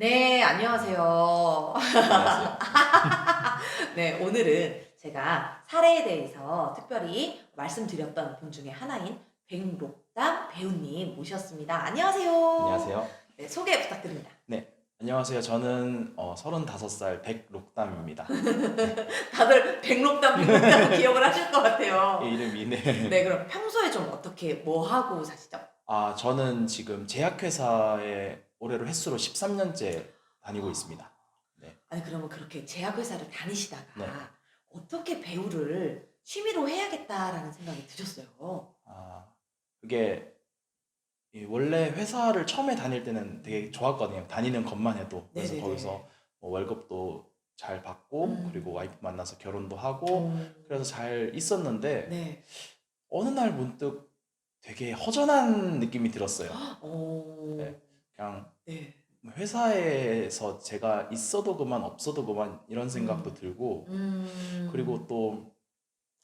네, 안녕하세요. 안녕하세요. 네, 오늘은 제가 사례에 대해서 특별히 말씀드렸던 분 중에 하나인 백록담 배우님 모셨습니다. 안녕하세요. 안녕하세요. 네, 소개 부탁드립니다. 안녕하세요. 저는 어, 35살 백록담입니다. 다들 백록담, 백록담 기억을 하실 것 같아요. 이 이름이 네. 네, 그럼 평소에 좀 어떻게 뭐 하고 사시죠? 아, 저는 지금 제약회사에 올해로 횟수로 13년째 다니고 있습니다. 아니 그러면 그렇게 제약회사를 다니시다가 네. 어떻게 배우를 취미로 해야겠다라는 생각이 드셨어요? 아, 그게 이 원래 회사를 처음에 다닐 때는 되게 좋았거든요. 다니는 것만 해도. 그래서 네네네. 거기서 뭐 월급도 잘 받고 음. 그리고 와이프 만나서 결혼도 하고 음, 그래서 잘 있었는데 네. 어느 날 문득 되게 허전한 느낌이 들었어요. 오, 네. 그냥 네. 회사에서 제가 있어도 그만 없어도 그만 이런 생각도 음. 들고 음, 그리고 또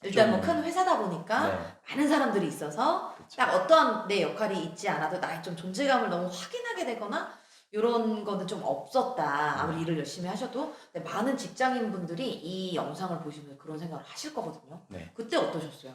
일단 뭐 좀- 큰 회사다 보니까 네, 많은 사람들이 있어서 그쵸. 딱 어떤 내 역할이 있지 않아도 나의 좀 존재감을 너무 확인하게 되거나 이런 거는 좀 없었다. 아무리 네. 일을 열심히 하셔도 근데 많은 직장인 분들이 이 영상을 보시면 그런 생각을 하실 거거든요. 네. 그때 어떠셨어요?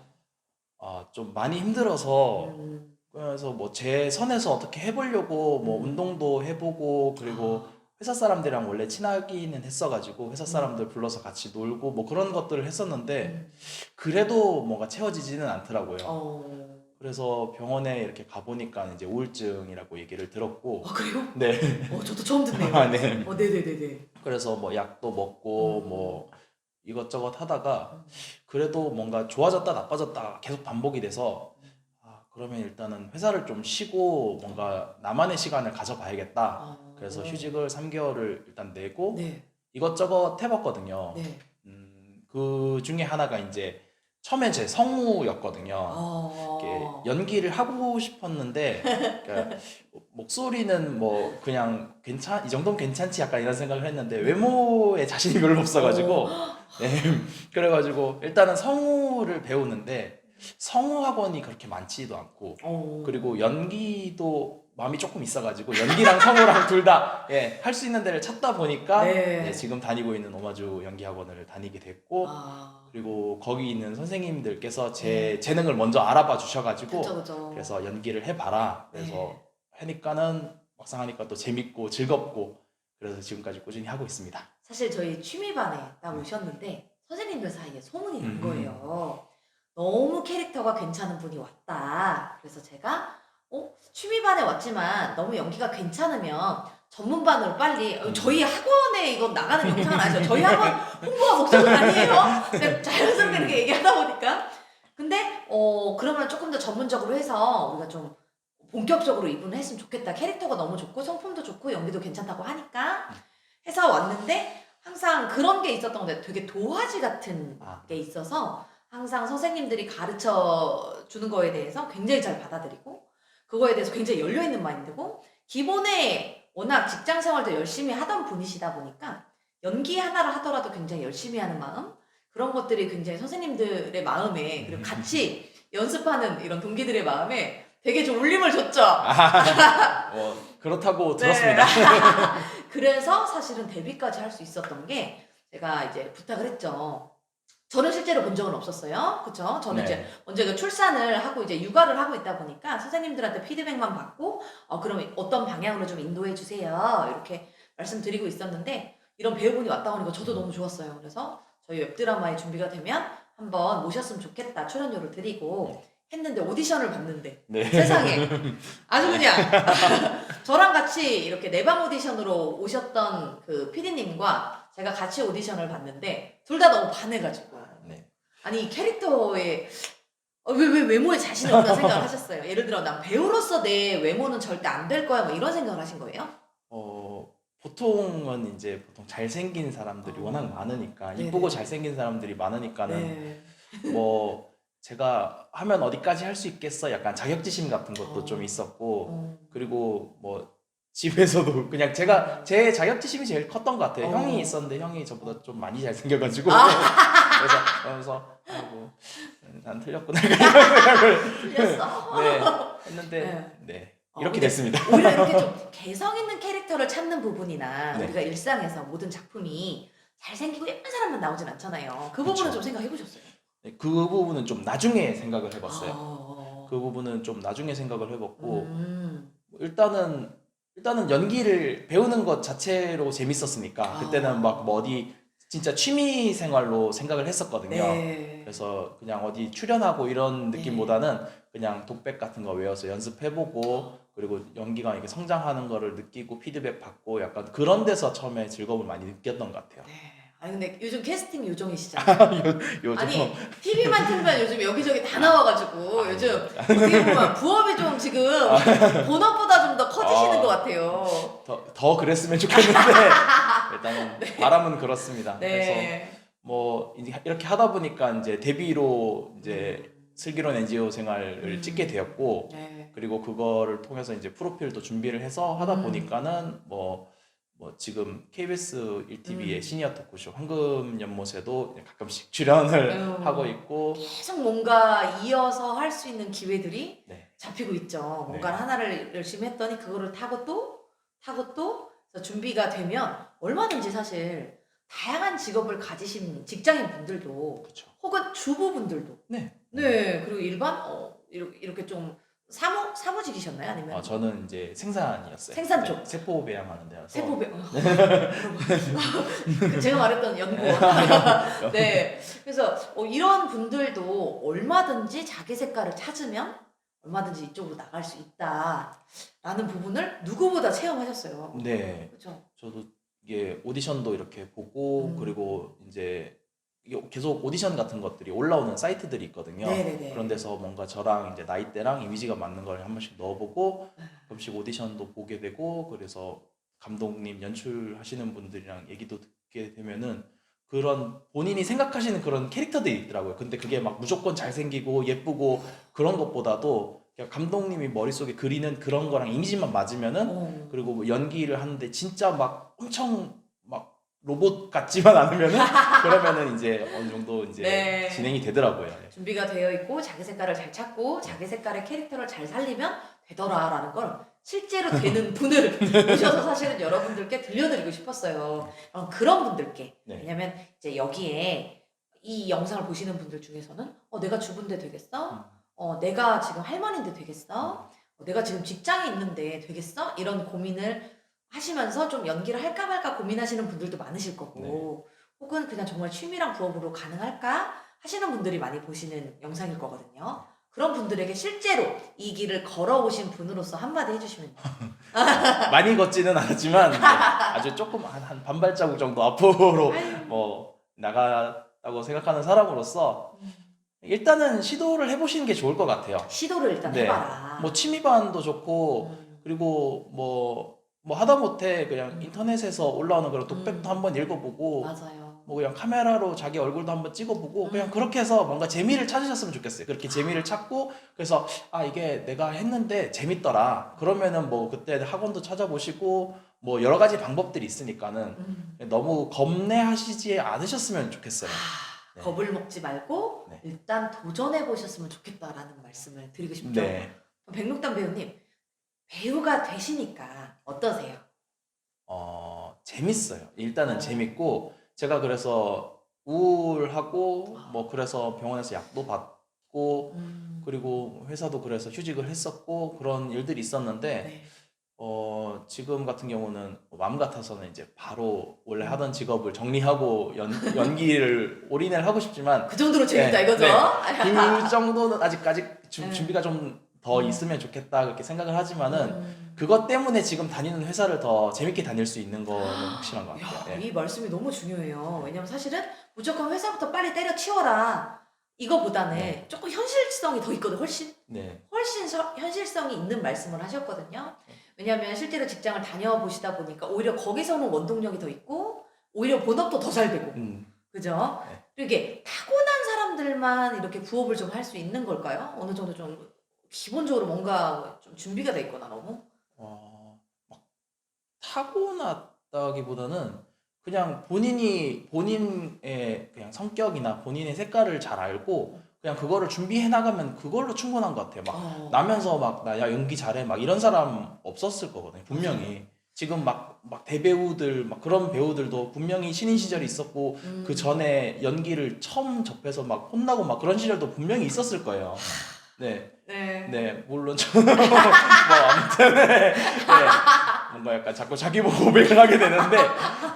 아, 좀 많이 힘들어서 음, 그래서 뭐 제 선에서 어떻게 해보려고 뭐 음. 운동도 해보고 그리고 회사 사람들이랑 원래 친하기는 했어가지고 회사 사람들 불러서 같이 놀고 뭐 그런 것들을 했었는데 음. 그래도 뭔가 채워지지는 않더라고요. 어, 그래서 병원에 이렇게 가보니까 이제 우울증이라고 얘기를 들었고 아 그래요? 네. 어, 저도 처음 듣네요. 아, 네. 어, 네네네네. 그래서 뭐 약도 먹고 음. 뭐 이것저것 하다가 음. 그래도 뭔가 좋아졌다 나빠졌다 계속 반복이 돼서 아 그러면 일단은 회사를 좀 쉬고 뭔가 나만의 시간을 가져봐야겠다. 어, 그래서 휴직을 3개월을 일단 내고 네, 이것저것 해봤거든요. 네. 음, 그 중에 하나가 이제 처음에 제 성우였거든요. 어, 이렇게 연기를 하고 싶었는데 그러니까 목소리는 뭐 그냥 괜찮 이 정도면 괜찮지 약간 이런 생각을 했는데 외모에 자신이 별로 없어가지고 네 그래가지고 일단은 성우를 배우는데 성우 학원이 그렇게 많지도 않고 어, 그리고 연기도 마음이 조금 있어가지고 연기랑 성우랑 둘다 예, 할수 있는 데를 찾다 보니까 네. 예, 지금 다니고 있는 오마주 연기 학원을 다니게 됐고 아, 그리고 거기 있는 선생님들께서 제 재능을 먼저 알아봐 주셔가지고 그쵸 그쵸. 그래서 연기를 해봐라. 그래서 네. 하니까는 막상 하니까 또 재밌고 즐겁고 그래서 지금까지 꾸준히 하고 있습니다. 사실 저희 취미반에 딱 오셨는데 선생님들 사이에 소문이 난 음. 거예요. 너무 캐릭터가 괜찮은 분이 왔다. 그래서 제가 어 취미반에 왔지만 너무 연기가 괜찮으면 전문반으로 빨리 어, 음. 저희 학원에 이건 나가는 영상은 아니죠. 저희 학원 홍보가 목적은 아니에요. 그냥 자연스럽게 이렇게 얘기하다 보니까 근데 어 그러면 조금 더 전문적으로 해서 우리가 좀 본격적으로 이분을 했으면 좋겠다. 캐릭터가 너무 좋고 성품도 좋고 연기도 괜찮다고 하니까 해서 왔는데 항상 그런 게 있었던 건데 되게 도화지 같은 아, 게 있어서 항상 선생님들이 가르쳐 주는 거에 대해서 굉장히 잘 받아들이고 그거에 대해서 굉장히 열려 있는 마인드고 기본에 워낙 직장 생활도 열심히 하던 분이시다 보니까 연기 하나를 하더라도 굉장히 열심히 하는 마음 그런 것들이 굉장히 선생님들의 마음에 그리고 같이 연습하는 이런 동기들의 마음에 되게 좀 울림을 줬죠. 뭐 그렇다고 네. 들었습니다. 그래서 사실은 데뷔까지 할 수 있었던 게 제가 이제 부탁을 했죠. 저는 실제로 본 적은 없었어요. 그쵸? 저는 이제 네. 먼저 그 출산을 하고 이제 육아를 하고 있다 보니까 선생님들한테 피드백만 받고 어 그럼 어떤 방향으로 좀 인도해 주세요. 이렇게 말씀드리고 있었는데 이런 배우분이 왔다 오니까 저도 너무 좋았어요. 그래서 저희 웹드라마에 준비가 되면 한번 모셨으면 좋겠다. 출연료를 드리고 했는데 오디션을 봤는데 네. 세상에 아주 그냥 저랑 같이 이렇게 내방 오디션으로 오셨던 그 PD님과 제가 같이 오디션을 봤는데 둘 다 너무 반해가지고 네. 아니 이 캐릭터에 어, 왜, 왜 외모에 자신이 없다는 생각을 하셨어요. 예를 들어 난 배우로서 내 외모는 절대 안 될 거야 뭐 이런 생각을 하신 거예요? 어 보통은 이제 보통 잘생긴 사람들이 어. 워낙 많으니까 네네. 이쁘고 잘생긴 사람들이 많으니까는 네. 뭐 제가 하면 어디까지 할 수 있겠어 약간 자격지심 같은 것도 어. 좀 있었고 어. 그리고 뭐 집에서도 그냥 제가 제 자격지심이 제일 컸던 것 같아요. 어. 형이 있었는데 형이 저보다 좀 많이 잘생겨가지고 아. 그래서 그러면서 아이고 난 틀렸구나 이런 생각을 틀렸어. 네 했는데 네. 네 어, 이렇게 근데 됐습니다. 오히려 이렇게 좀 개성 있는 캐릭터를 찾는 부분이나 네. 우리가 일상에서 모든 작품이 잘생기고 예쁜 사람만 나오진 않잖아요. 그 부분은 그쵸. 좀 생각해 보셨어요? 네, 그 부분은 좀 나중에 생각을 해봤어요. 어. 그 부분은 좀 나중에 생각을 해봤고 음. 일단은 일단은 연기를 배우는 것 자체로 재밌었으니까 아. 그때는 막뭐 어디 진짜 취미 생활로 생각을 했었거든요. 네. 그래서 그냥 어디 출연하고 이런 느낌보다는 그냥 독백 같은 거 외워서 연습해보고 그리고 연기가 이렇게 성장하는 거를 느끼고 피드백 받고 약간 그런 데서 처음에 즐거움을 많이 느꼈던 것 같아요. 네. 아니 근데 요즘 캐스팅 요정이시잖아요. 요즘 아니 TV만 틀면 요즘 여기저기 다 나와가지고 아, 요즘 어떻게 보면 부업이 좀 지금 본업보다 좀 더 커지시는 아. 것 같아요. 더, 더 그랬으면 좋겠는데 일단은 바람은 그렇습니다. 그래서 네. 뭐 이제 이렇게 하다 보니까 이제 데뷔로 이제 슬기로운 NGO 생활을 음. 찍게 되었고 네. 그리고 그거를 통해서 이제 프로필도 준비를 해서 하다 음. 보니까는 뭐, 뭐 지금 KBS 1TV의 음. 시니어 토크쇼 황금 연못에도 가끔씩 출연을 음. 하고 있고 계속 뭔가 이어서 할 수 있는 기회들이 네. 잡히고 있죠. 네. 뭔가 하나를 열심히 했더니 그거를 타고 또 타고 또 그래서 준비가 되면 얼마든지 사실 다양한 직업을 가지신 직장인 분들도 그렇죠. 혹은 주부분들도 네. 네 그리고 일반 어 이렇게, 이렇게 좀 사무 사무직이셨나요 아니면 어, 저는 이제 생산이었어요. 생산 네, 쪽. 세포 배양하는 데라서 세포배 어. 제가 말했던 연구원 네 그래서 어, 이런 분들도 얼마든지 자기 색깔을 찾으면 얼마든지 이쪽으로 나갈 수 있다라는 부분을 누구보다 체험하셨어요. 네. 그렇죠. 저도 이게 오디션도 이렇게 보고 음. 그리고 이제 이게 계속 오디션 같은 것들이 올라오는 사이트들이 있거든요. 네네네. 그런 데서 뭔가 저랑 이제 나이대랑 이미지가 맞는 걸 한 번씩 넣어보고 네. 가끔씩 오디션도 보게 되고 그래서 감독님 연출하시는 분들이랑 얘기도 듣게 되면은 그런 본인이 생각하시는 그런 캐릭터들이 있더라고요. 근데 그게 막 무조건 잘생기고 예쁘고 그런 것보다도 감독님이 머릿속에 그리는 그런 거랑 이미지만 맞으면은 어. 그리고 뭐 연기를 하는데 진짜 막 엄청 막 로봇 같지만 않으면은 그러면은 이제 어느 정도 이제 네. 진행이 되더라고요. 네. 준비가 되어 있고 자기 색깔을 잘 찾고 자기 색깔의 캐릭터를 잘 살리면 되더라라는 걸 실제로 되는 분을 모셔서 사실은 여러분들께 들려드리고 싶었어요. 어, 그런 분들께 네. 왜냐면 이제 여기에 이 영상을 보시는 분들 중에서는 어 내가 주부인데 되겠어? 음. 어 내가 지금 할머니인데 되겠어? 어, 내가 지금 직장에 있는데 되겠어? 이런 고민을 하시면서 좀 연기를 할까 말까 고민하시는 분들도 많으실 거고 혹은 그냥 정말 취미랑 부업으로 가능할까 하시는 분들이 많이 보시는 영상일 거거든요. 그런 분들에게 실제로 이 길을 걸어오신 분으로서 한마디 해주시면 많이 걷지는 않았지만 이제 아주 조금 한, 한 반발자국 정도 앞으로 아유, 뭐 나갔다고 생각하는 사람으로서 음. 일단은 시도를 해보시는 게 좋을 것 같아요. 시도를 일단 네. 해봐라. 뭐 취미반도 좋고 음, 그리고 뭐, 뭐 하다못해 그냥 음. 인터넷에서 올라오는 그런 독백도 음. 한번 읽어보고 맞아요. 뭐 그냥 카메라로 자기 얼굴도 한번 찍어보고 그냥 음. 그렇게 해서 뭔가 재미를 찾으셨으면 좋겠어요. 그렇게 재미를 찾고 그래서 아 이게 내가 했는데 재밌더라. 그러면은 뭐 그때 학원도 찾아보시고 뭐 여러 가지 방법들이 있으니까는 음. 너무 겁내하시지 않으셨으면 좋겠어요. 아, 네. 겁을 먹지 말고 네. 일단 도전해 보셨으면 좋겠다라는 말씀을 드리고 싶죠. 네. 백록담 배우님 배우가 되시니까 어떠세요? 어 재밌어요. 일단은 어. 재밌고 제가 그래서 우울하고 아. 뭐 그래서 병원에서 약도 받고 음, 그리고 회사도 그래서 휴직을 했었고 그런 일들이 있었는데 네. 어 지금 같은 경우는 마음 같아서는 이제 바로 원래 음. 하던 직업을 정리하고 연, 연기를 올인을 하고 싶지만 그 정도로 재밌다 네, 이거죠? 네. 그 정도는 아직까지 주- 네. 준비가 좀더 음. 있으면 좋겠다 그렇게 생각을 하지만은 음. 그것 때문에 지금 다니는 회사를 더 재밌게 다닐 수 있는 거는 확실한 것 야, 같아요. 예. 이 말씀이 너무 중요해요. 왜냐면 사실은 무조건 회사부터 빨리 때려치워라 이거보다는 네. 조금 현실성이 더 있거든 훨씬 네. 훨씬 서- 현실성이 있는 말씀을 하셨거든요. 네. 왜냐하면 실제로 직장을 다녀보시다 보니까 오히려 거기서는 원동력이 더 있고 오히려 본업도 더 잘 되고 음. 그죠? 네. 이게 타고난 사람들만 이렇게 부업을 좀 할 수 있는 걸까요? 어느 정도 좀 기본적으로 뭔가 좀 준비가 돼 있거나 너무 어, 막 타고났다기보다는 그냥 본인이 본인의 그냥 성격이나 본인의 색깔을 잘 알고 그냥 그거를 준비해 나가면 그걸로 충분한 것 같아요. 막 어. 나면서 막 나 야 연기 잘해 막 이런 사람 없었을 거거든요. 분명히 지금 막 막 대배우들 막 그런 배우들도 분명히 신인 시절이 있었고 음. 그 전에 연기를 처음 접해서 막 혼나고 막 그런 시절도 분명히 있었을 거예요. 네, 네. 네 물론 저는 뭐 아무튼 네, 네. 뭔가 약간 자꾸 자기 보고 고백을 하게 되는데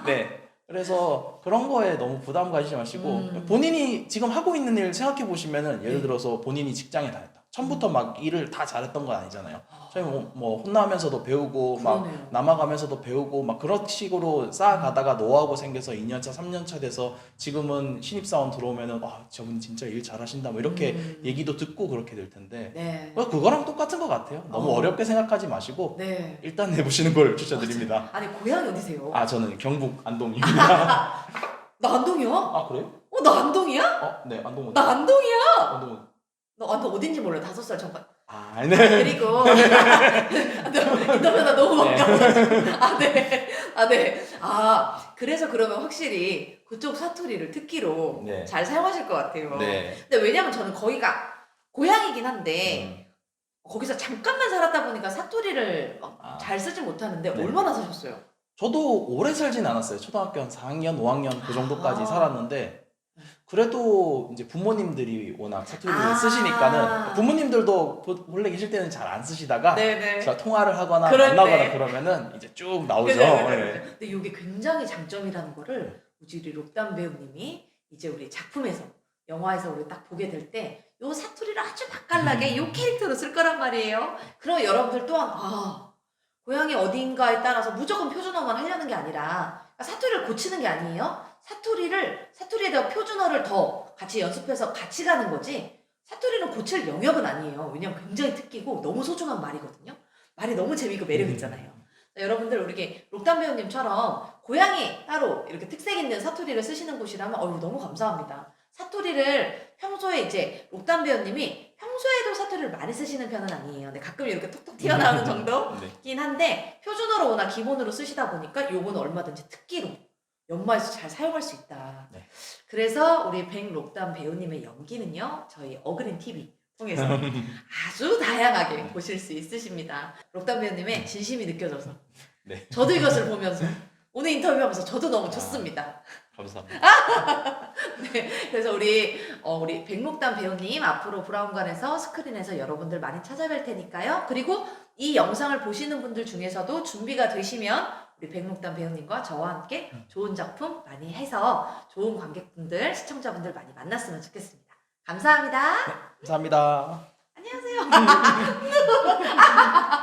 네. 그래서 그런 거에 너무 부담 가지지 마시고 음. 본인이 지금 하고 있는 일 생각해 보시면은 예를 네. 들어서 본인이 직장에 다녔다. 처음부터 막 일을 다 잘했던 건 아니잖아요. 아, 저희 뭐, 뭐 혼나면서도 배우고 막 그러네요. 남아가면서도 배우고 막 그런 식으로 쌓아가다가 노하우가 생겨서 2년차, 3년차 돼서 지금은 신입사원 들어오면은 아 저분 진짜 일 잘하신다 뭐 이렇게 음. 얘기도 듣고 그렇게 될 텐데 네. 뭐 그거랑 똑같은 것 같아요. 너무 어. 어. 렵게 생각하지 마시고 네. 일단 해보시는 걸 추천드립니다. 아니 고향이 어디세요? 아 저는 경북 안동입니다. 나 안동이야? 아 그래요? 어, 나 안동이야? 어, 네 안동? 나 안동이야? 안동 너 안동 어딘지 몰라. 다섯 살 전까지. 아 네. 그리고 인터뷰 나 너무 네. 반가워. 아 네. 아 네. 아 그래서 그러면 확실히 그쪽 사투리를 특기로 네. 잘 사용하실 것 같아요. 네. 근데 왜냐면 저는 거기가 고향이긴 한데 음. 거기서 잠깐만 살았다 보니까 사투리를 막 아. 잘 쓰지 못하는데 네. 얼마나 사셨어요? 저도 오래 살진 않았어요. 초등학교 한 4학년, 5학년 그 정도까지 아. 살았는데 그래도 이제 부모님들이 워낙 사투리를 아. 쓰시니까는 부모님들도 보- 본래 계실 때는 잘 안 쓰시다가 네네. 제가 통화를 하거나 그럴 만나거나 때. 그러면은 이제 쭉 나오죠. 네. 근데 이게 굉장히 장점이라는 거를 우리 록담 배우님이 이제 우리 작품에서 영화에서 우리 딱 보게 될 때 요 사투리를 아주 맛깔나게 요 캐릭터로 쓸 거란 말이에요. 그럼 여러분들 또한 아 고향이 어딘가에 따라서 무조건 표준어만 하려는 게 아니라 그러니까 사투리를 고치는 게 아니에요. 사투리를 사투리에 대한 표준어를 더 같이 연습해서 같이 가는 거지. 사투리는 고칠 영역은 아니에요. 왜냐면 굉장히 특기고 너무 소중한 말이거든요. 말이 너무 재미있고 매력 있잖아요. 자, 여러분들 우리 록담 배우님처럼 고향이 따로 이렇게 특색 있는 사투리를 쓰시는 곳이라면 어유 너무 감사합니다. 사투리를 평소에 이제 록담 배우님이 평소에도 사투리를 많이 쓰시는 편은 아니에요. 근데 가끔 이렇게 톡톡 튀어나오는 정도긴 네. 한데 표준어로 워낙 기본으로 쓰시다 보니까 요거는 얼마든지 특기로 연마에서 잘 사용할 수 있다. 네. 그래서 우리 백록담 배우님의 연기는요 저희 어그린 TV 통해서 아주 다양하게 보실 수 있으십니다. 록담 배우님의 진심이 느껴져서 네. 저도 이것을 보면서 오늘 인터뷰하면서 저도 너무 좋습니다. 감사합니다. 네, 그래서 우리 어, 우리 백록담 배우님 앞으로 브라운관에서 스크린에서 여러분들 많이 찾아뵐 테니까요. 그리고 이 영상을 보시는 분들 중에서도 준비가 되시면 우리 백록담 배우님과 저와 함께 좋은 작품 많이 해서 좋은 관객분들, 시청자분들 많이 만났으면 좋겠습니다. 감사합니다. 감사합니다. 안녕하세요.